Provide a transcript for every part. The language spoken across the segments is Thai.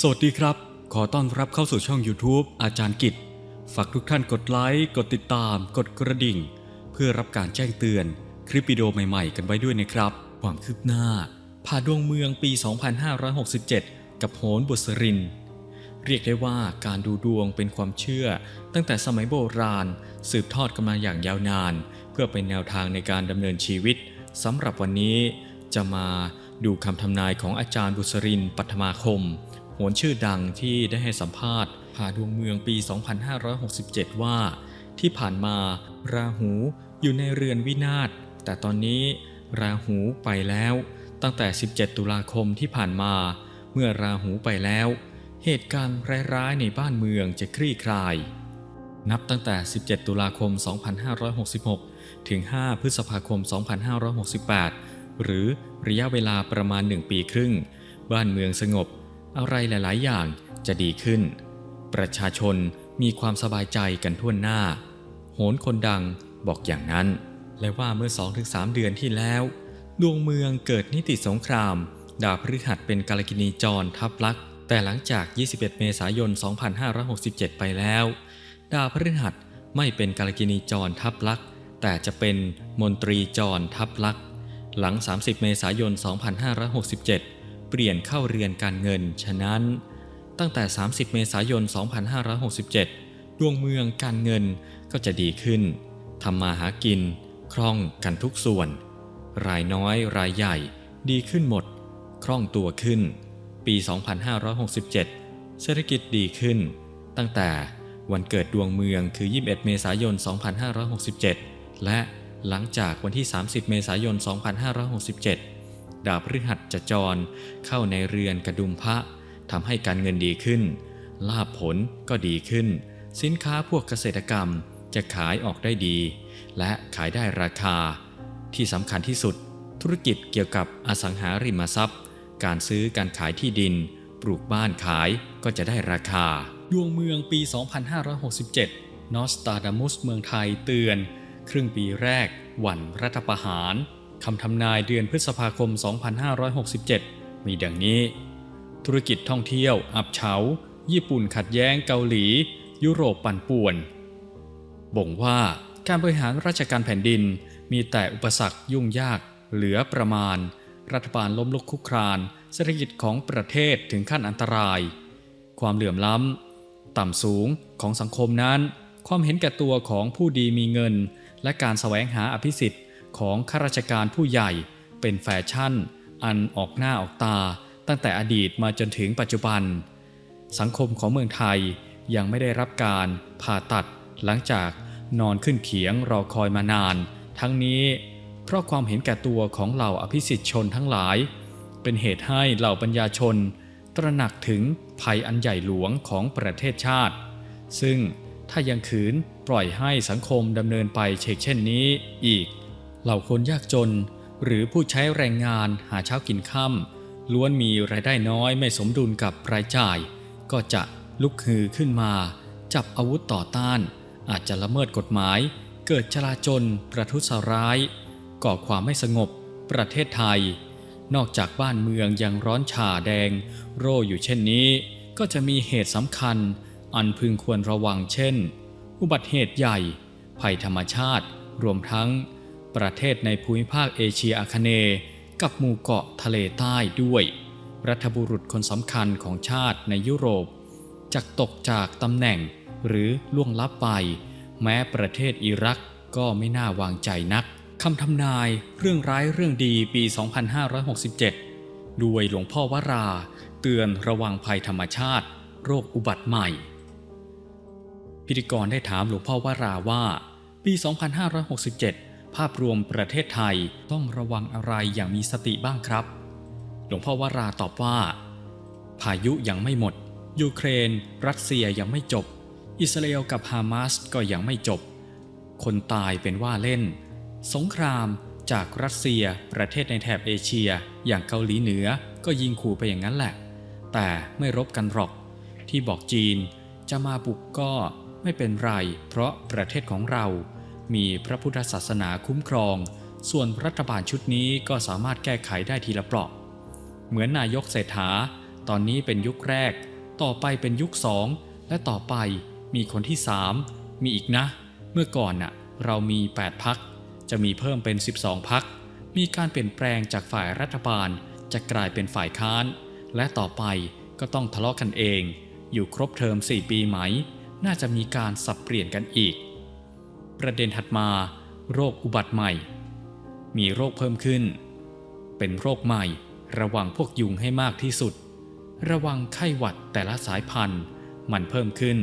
สวัสดีครับ ขอต้อนรับเข้าสู่ช่อง YouTube อาจารย์กิจ ฝากทุกท่านกดไลค์ กดติดตาม กดกระดิ่ง เพื่อรับการแจ้งเตือน คลิปวิดีโอใหม่ๆ กันไว้ด้วยนะครับ ความคืบหน้าพาดวงเมืองปี 2567 กับโหนบุษริน เรียกได้ว่าการดูดวงเป็นความเชื่อ ตั้งแต่สมัยโบราณ สืบทอดกันมาอย่างยาวนาน เพื่อเป็นแนวทางในการดำเนินชีวิตสำหรับวันนี้จะมาดูคำทำนายของอาจารย์บุษรินปัทมาคม โหนชื่อดังที่ได้ให้สัมภาษณ์ ผ่าดวงเมืองปี 2567 ว่า ที่ผ่านมาราหูอยู่ในเรือนวินาศ แต่ตอนนี้ราหูไปแล้ว ตั้งแต่ 17 ตุลาคมที่ผ่านมา เมื่อราหูไปแล้ว เหตุการณ์ร้ายๆในบ้านเมืองจะคลี่คลาย นับตั้งแต่ 17 ตุลาคม 2566 ถึง 5 พฤษภาคม 2568 หรือระยะเวลาประมาณ 1 ปีครึ่ง บ้านเมืองสงบ อะไรหลาย ๆ อย่างจะดีขึ้น ประชาชนมีความสบายใจกันทั่วหน้า โหนคนดังบอกอย่างนั้น และว่าเมื่อ2-3เดือนที่แล้ว ดวงเมืองเกิดนิติสงคราม ดาวพฤหัสเป็นกาลกินีจรทับลักษ์แต่หลังจาก 21 เมษายน 2567 ไปแล้ว ดาวพฤหัสไม่เป็นกาลกินีจรทับลักษ์แต่จะเป็นมนตรีจรทับลักษ์หลัง 30 เมษายน 2567 เปลี่ยนเข้าเรือนการเงิน ฉะนั้น ตั้งแต่ 30 เมษายน 2567 ดวงเมืองการเงินก็จะดีขึ้นทำมาหากิน คล่องกันทุกส่วน รายน้อยรายใหญ่ดีขึ้นหมด คล่องตัวขึ้น ปี 2567 เศรษฐกิจดีขึ้น ตั้งแต่วันเกิดดวงเมืองคือ 21 เมษายน 2567 และหลังจากวันที่ 30 เมษายน 2567 ดาวพฤหัสจะจร เข้าในเรือนกระดุมพระทำให้การเงินดีขึ้น ลาภผลก็ดีขึ้น สินค้าพวกเกษตรกรรมจะขายออกได้ดี และขายได้ราคา ที่สำคัญที่สุด ธุรกิจเกี่ยวกับอสังหาริมทรัพย์ การซื้อการขายที่ดิน ปลูกบ้านขายก็จะได้ราคา ดวงเมืองปี 2567 นอสตาดามุสเมืองไทยเตือน ครึ่งปีแรก วันรัฐประหาร คำทำนายเดือนพฤษภาคม 2567 มีดังนี้ ธุรกิจท่องเที่ยว อับเฉา ญี่ปุ่นขัดแย้งเกาหลี ยุโรปปั่นป่วน บ่งว่าการบริหารราชการแผ่นดินมีแต่อุปสรรคยุ่งยากเหลือประมาณ รัฐบาลล้มลุกคลุกคราน เศรษฐกิจของประเทศถึงขั้นอันตราย ความเหลื่อมล้ำ ต่ำสูงของสังคมนั้น ความเห็นแก่ตัวของผู้ดีมีเงิน และการแสวงหาอภิสิทธิ์ ของข้าราชการผู้ใหญ่ เป็นแฟชั่น อันออกหน้าออกตา ตั้งแต่อดีตมาจนถึงปัจจุบัน สังคมของเมืองไทยยังไม่ได้รับการผ่าตัด หลังจากนอนขึ้นเขียงรอคอยมานาน ทั้งนี้เพราะความเห็นแก่ตัวของเหล่าอภิสิทธิชนทั้งหลาย เป็นเหตุให้เหล่าปัญญาชน ตระหนักถึงภัยอันใหญ่หลวงของประเทศชาติ ซึ่งถ้ายังขืนปล่อยให้สังคมดำเนินไปเชกเช่นนี้อีก เหล่าคนยากจน หรือผู้ใช้แรงงานหาเช้ากินค่ำล้วนมีรายได้น้อยไม่สมดุลกับรายจ่าย ก็จะลุกฮือขึ้นมา จับอาวุธต่อต้าน อาจจะละเมิดกฎหมาย เกิดจลาจลประทุษร้าย ก่อความไม่สงบ ประเทศไทย นอกจากบ้านเมืองยังร้อนฉ่าแดง โร่อยู่เช่นนี้ ก็จะมีเหตุสำคัญ อันพึงควรระวังเช่น อุบัติเหตุใหญ่ ภัยธรรมชาติ รวมทั้ง ประเทศในภูมิภาคเอเชียอาคเนย์กับหมู่เกาะทะเลใต้ด้วย รัฐบุรุษคนสำคัญของชาติในยุโรปจะตกจากตำแหน่งหรือล่วงลับไป แม้ประเทศอิรักก็ไม่น่าวางใจนักคำทำนายเรื่องร้ายเรื่องดีปี 2567 ด้วยหลวงพ่อวรา เตือนระวังภัยธรรมชาติ โรคอุบัติใหม่ พิธีกรได้ถามหลวงพ่อวราว่า ปี 2567 ภาพรวมประเทศไทยต้องระวังอะไรอย่างมีสติบ้างครับ หลวงพ่อวราตอบว่า พายุยังไม่หมด ยูเครน รัสเซียยังไม่จบ อิสราเอลกับฮามาสก็ยังไม่จบ คนตายเป็นว่าเล่น สงครามจากรัสเซียประเทศในแถบเอเชีย อย่างเกาหลีเหนือก็ยิงขู่ไปอย่างนั้นแหละ แต่ไม่รบกันหรอก ที่บอกจีนจะมาบุกก็ไม่เป็นไร เพราะประเทศของเรา มีพระพุทธศาสนาคุ้มครอง ส่วนรัฐบาลชุดนี้ก็สามารถแก้ไขได้ทีละเปราะ เหมือนนายกเศรษฐา ตอนนี้เป็นยุคแรก ต่อไปเป็นยุคสอง และต่อไปมีคนที่สามมีอีกนะ เมื่อก่อนน่ะเรามี 8 พัก จะมีเพิ่มเป็น 12 พัก มีการเปลี่ยนแปลงจากฝ่ายรัฐบาล จะกลายเป็นฝ่ายค้าน และต่อไปก็ต้องทะเลาะกันเอง อยู่ครบเทอม 4 ปีไหม น่าจะมีการสับเปลี่ยนกันอีก ประเด็นถัดมา โรคอุบัติใหม่ มีโรคเพิ่มขึ้น เป็นโรคใหม่ ระวังพวกยุงให้มากที่สุด ระวังไข้หวัดแต่ละสายพันธุ์ มันเพิ่มขึ้น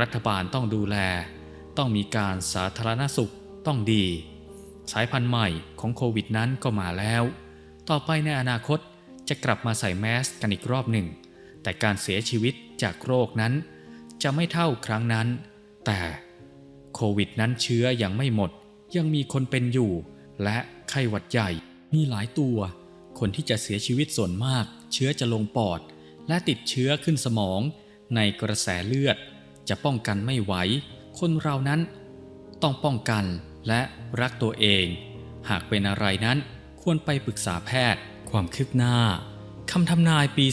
รัฐบาลต้องดูแล ต้องมีการสาธารณสุขต้องดี สายพันธุ์ใหม่ของโควิดนั้นก็มาแล้ว ต่อไปในอนาคตจะกลับมาใส่แมสกันอีกรอบหนึ่ง แต่การเสียชีวิตจากโรคนั้น จะไม่เท่าครั้งนั้น แต่ ควิดนั้นเชื้อยังไม่หมด ยังมีคนเป็นอยู่ และไข้หวัดใหญ่มีหลายตัว คนที่จะเสียชีวิตส่วนมาก เชื้อจะลงปอด และติดเชื้อขึ้นสมอง ในกระแสเลือด จะป้องกันไม่ไหว คนเรานั้น ต้องป้องกันและรักตัวเอง หากเป็นอะไรนั้นควรไปปรึกษาแพทย์ ความคืบหน้าคำทำนายปี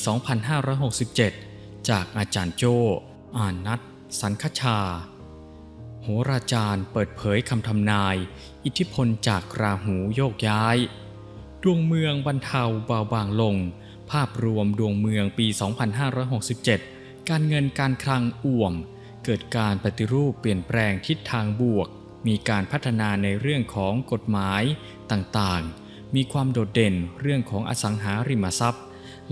2567 จากอาจารย์โจอ่านนัท สันคชา หราจารย์เปิดเผยคำทำนาย อิทธิพลจากราหูโยกย้าย ดวงเมืองบรรเทาเบาบางลง ภาพรวมดวงเมืองปี 2567 การเงินการคลังอ่วม เกิดการปฏิรูปเปลี่ยนแปลงทิศทางบวก มีการพัฒนาในเรื่องของกฎหมายต่างๆ มีความโดดเด่นเรื่องของอสังหาริมทรัพย์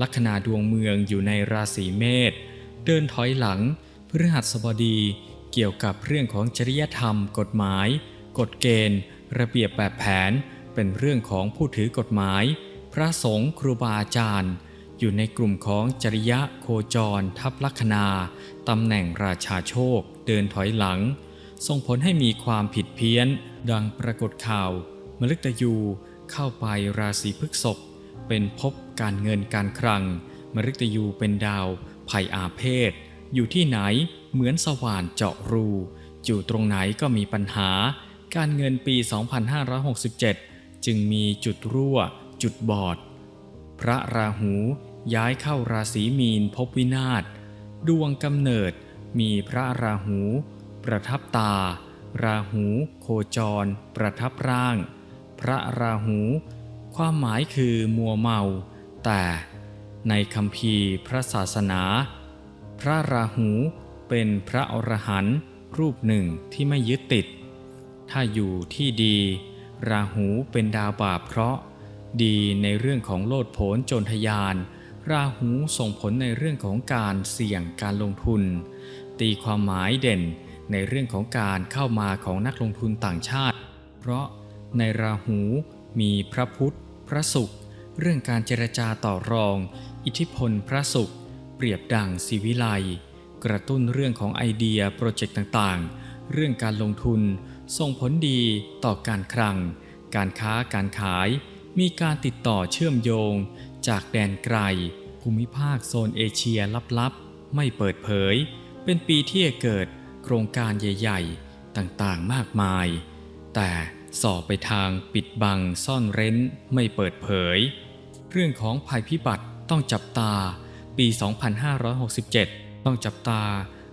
ลัคนาดวงเมืองอยู่ในราศีเมษเดินถอยหลังพฤหัสบดี เกี่ยวกับเรื่องของจริยธรรม กฎหมาย กฎเกณฑ์ ระเบียบแบบแผน เป็นเรื่องของผู้ถือกฎหมาย พระสงฆ์ครูบาอาจารย์ อยู่ในกลุ่มของจริยะโคจร ทับลัคนาตำแหน่งราชาโชค เดินถอยหลัง ส่งผลให้มีความผิดเพี้ยน ดังปรากฏข่าวมฤตยูเข้าไปราศีพฤษภเป็นภพการเงินการคลัง มฤตยูเป็นดาวภัยอาเพศ อยู่ที่ไหน เหมือนสว่านเจาะรู อยู่ตรงไหนก็มีปัญหา การเงินปี 2567 จึงมีจุดรั่ว จุดบอด พระราหูย้ายเข้าราศีมีนพบวินาศ ดวงกำเนิดมีพระราหู ประทับตา ราหู โคจร ประทับร่าง พระราหู ความหมายคือมัวเมา แต่ในคำพีพระศาสนา พระราหู เป็นพระอรหันต์รูปหนึ่งที่ไม่ยึดติด ถ้าอยู่ที่ดี ราหูเป็นดาวบาปเคราะห์ดีในเรื่องของโลดโผนโจรทยาน ราหูส่งผลในเรื่องของการเสี่ยงการลงทุน ตีความหมายเด่นในเรื่องของการเข้ามาของนักลงทุนต่างชาติ เพราะในราหูมีพระพุทธ พระศุกร์เรื่องการเจรจาต่อรอง อิทธิพลพระศุกร์เปรียบดังศิวิไล กระตุ้นเรื่องของไอเดียโปรเจกต์ต่างๆ เรื่องการลงทุน ส่งผลดีต่อการคลัง การค้าการขาย มีการติดต่อเชื่อมโยง จากแดนไกล ภูมิภาคโซนเอเชียลับๆ ไม่เปิดเผย เป็นปีที่เกิดโครงการใหญ่ๆ ต่างๆ มากมาย แต่สอบไปทางปิดบังซ่อนเร้นไม่เปิดเผย เรื่องของภัยพิบัติต้องจับตาปี 2567 ต้องจับตา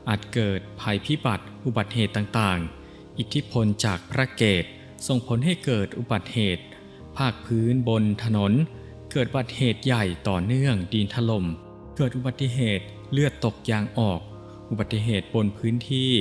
อาจเกิดภัยพิบัติอุบัติเหตุต่างๆ อิทธิพลจากพระเกตส่งผลให้เกิดอุบัติเหตุ ภาคพื้นบนถนน เกิดอุบัติเหตุใหญ่ต่อเนื่องดินถล่ม เกิดอุบัติเหตุเลือดตกยางออก อุบัติเหตุบนพื้นที่